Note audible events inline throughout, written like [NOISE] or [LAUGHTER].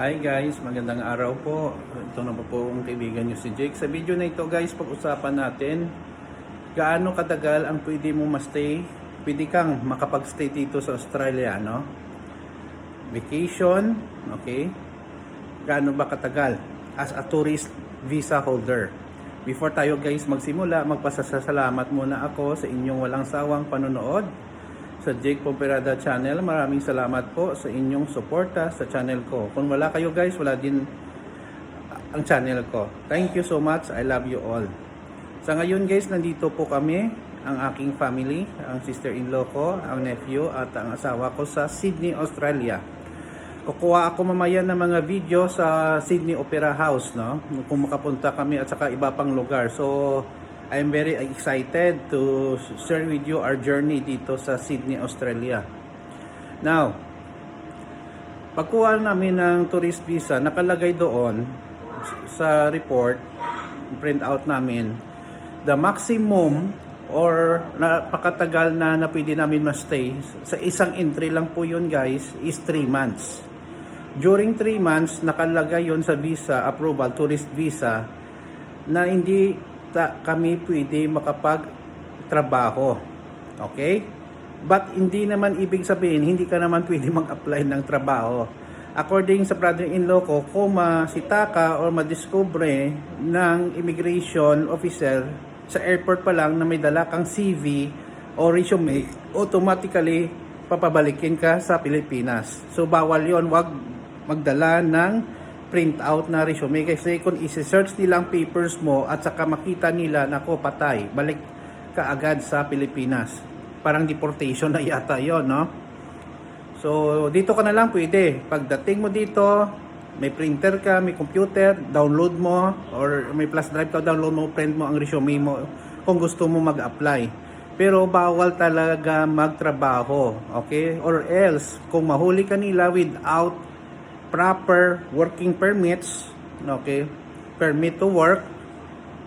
Hi guys, magandang araw po. Ito na po po ang kaibigan nyo si Jake. Sa video na ito guys, pag-usapan natin gaano katagal ang pwede mo ma-stay. Pwede kang makapag-stay dito sa Australia, no? Vacation, okay? Gaano ba katagal as a tourist visa holder? Before tayo guys magsimula, magpasasalamat muna ako sa inyong walang sawang panonood sa Jake Pomperada channel. Maraming salamat po sa inyong suporta sa channel ko. Kung wala kayo guys, wala din ang channel ko. Thank you so much. I love you all. Sa ngayon guys, nandito po kami, ang aking family, ang sister-in-law ko, ang nephew at ang asawa ko sa Sydney, Australia. Kukuha ako mamaya ng mga video sa Sydney Opera House, no? Kung makapunta kami at saka iba pang lugar. So, I'm very excited to share with you our journey dito sa Sydney, Australia. Now, pagkuha namin ng tourist visa, nakalagay doon sa report, print out namin, the maximum or napakatagal na na pwede namin ma-stay sa isang entry lang po yun guys is 3 months. During 3 months, nakalagay yon sa visa approval, tourist visa, na hindi ta, kami pwede makapag-trabaho. Okay? But hindi naman ibig sabihin, hindi ka naman pwede [LAUGHS] mag-apply ng trabaho. According sa brother-in-law ko, kung masita ka or madiscover ng immigration officer sa airport pa lang na may dala kang CV o resume, automatically papabalikin ka sa Pilipinas. So bawal yon wag magdala ng printout na resume kasi kung isi-search nila ang papers mo at saka makita nila na ko patay, balik ka agad sa Pilipinas. Parang deportation na yata yon no? So, dito ka na lang pwede. Pagdating mo dito, may printer ka, may computer, download mo, or may flash drive ka, download mo, print mo ang resume mo kung gusto mo mag-apply. Pero bawal talaga magtrabaho, okay? Or else, kung mahuli ka nila without proper working permits, okay? Permit to work,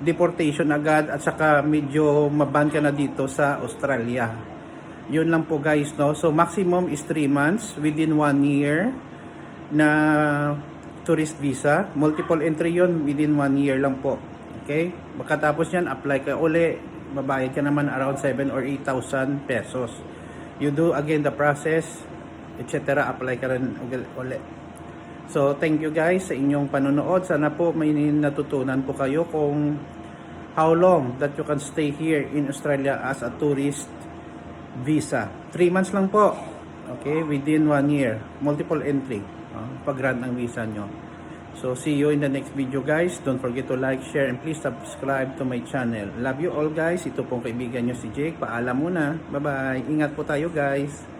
deportation agad at saka medyo maban ka na dito sa Australia. Yun lang po guys, no? So maximum is 3 months within 1 year na tourist visa. Multiple entry yun within 1 year lang po. Okay? Pagkatapos yan, apply ka uli. Babayad ka naman around 7 or 8,000 pesos. You do again the process, etc. Apply ka rin uli. So, thank you guys sa inyong panonood. Sana po may natutunan po kayo kung how long that you can stay here in Australia as a tourist visa. 3 months lang po. Okay, within 1 year. Multiple entry. Uh, pag-grant ng visa nyo. So, see you in the next video guys. Don't forget to like, share, and please subscribe to my channel. Love you all guys. Ito pong kaibigan nyo si Jake. Paalam muna. Bye-bye. Ingat po tayo guys.